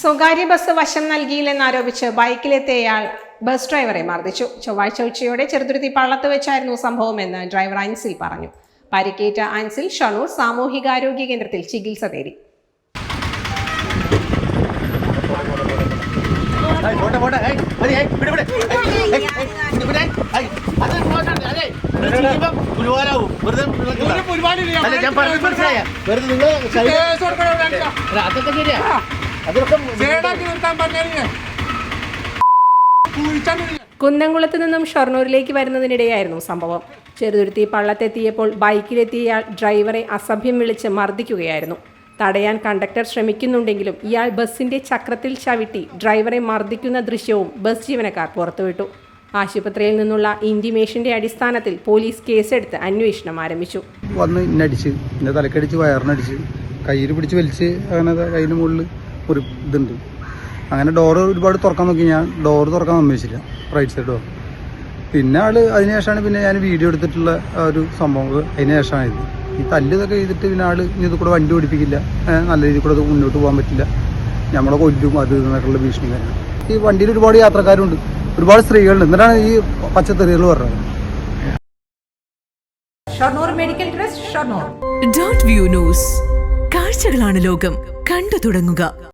സ്വകാര്യ ബസ് വശം നൽകിയില്ലെന്നാരോപിച്ച് ബൈക്കിലെത്തിയയാൾ ബസ് ഡ്രൈവറെ മർദ്ദിച്ചു. ചൊവ്വാഴ്ച ഉച്ചയോടെ ചെറുതുരുത്തി പള്ളത്ത് വെച്ചായിരുന്നു സംഭവമെന്ന് ഡ്രൈവർ അൻസിൽ പറഞ്ഞു. പരിക്കേറ്റ അൻസിൽ ഷണൂർ സാമൂഹികാരോഗ്യ കേന്ദ്രത്തിൽ ചികിത്സ തേടി. വെറുതെ അല്ല ഞാൻ പറഞ്ഞത് മനസ്സിലായ? വെറുതെ നിങ്ങൾ അതൊക്കെ ശരിയാ. കുന്നംകുളത്ത് നിന്നും ഷൊർണൂരിലേക്ക് വരുന്നതിനിടെയായിരുന്നു സംഭവം. ചെറുതുരുത്തി പള്ളത്തെത്തിയപ്പോൾ ബൈക്കിലെത്തിയ ഡ്രൈവറെ അസഭ്യം വിളിച്ച് മർദ്ദിക്കുകയായിരുന്നു. തടയാൻ കണ്ടക്ടർ ശ്രമിക്കുന്നുണ്ടെങ്കിലും ഇയാൾ ബസിന്റെ ചക്രത്തിൽ ചവിട്ടി ഡ്രൈവറെ മർദ്ദിക്കുന്ന ദൃശ്യവും ബസ് ജീവനക്കാർ പുറത്തുവിട്ടു. ആശുപത്രിയിൽ നിന്നുള്ള ഇന്റിമേഷന്റെ അടിസ്ഥാനത്തിൽ പോലീസ് കേസെടുത്ത് അന്വേഷണം ആരംഭിച്ചു. വന്ന് ഇന്നടിച്ച് ഇന്ന തലക്കടിച്ച് വയറിനടിച്ച് കയ്യിൽ പിടിച്ച് വലിച്ച് അങ്ങനെ കയ്യിന് മുകളിൽ ഒരു ഇതുണ്ട്. അങ്ങനെ ഡോറ് ഒരുപാട് തുറക്കാൻ നോക്കി ഞാൻ ഡോറ് തുറക്കാൻ സമ്മതിച്ചില്ല. റൈറ്റ് സൈഡ് ഡോർ പിന്നെ ആൾ അതിനുശേഷമാണ് പിന്നെ ഞാൻ വീഡിയോ എടുത്തിട്ടുള്ള ഒരു സംഭവം അതിന് ശേഷമാണ് ഇത് ഈ തല്ല് ഇതൊക്കെ ചെയ്തിട്ട് പിന്നെ ആൾ ഇനി ഇത് കൂടെ വണ്ടി ഓടിപ്പിക്കില്ല. നല്ല രീതിയിൽ കൂടെ മുന്നോട്ട് പോകാൻ പറ്റില്ല. നമ്മളെ കൊല്ലും അത് എന്നൊക്കെയുള്ള ഭീഷണി തന്നെ ഈ വണ്ടിയിൽ ഒരുപാട് യാത്രക്കാരുണ്ട്. ഒരുപാട് സ്ത്രീകളുണ്ട്. എന്നിട്ടാണ് ഈ പച്ചത്തെറികൾ പറഞ്ഞത് Shoranur medical trust Shoranur. Dot view news കാഴ്ചകളാണ് ലോകം. കണ്ടു തുടങ്ങുക.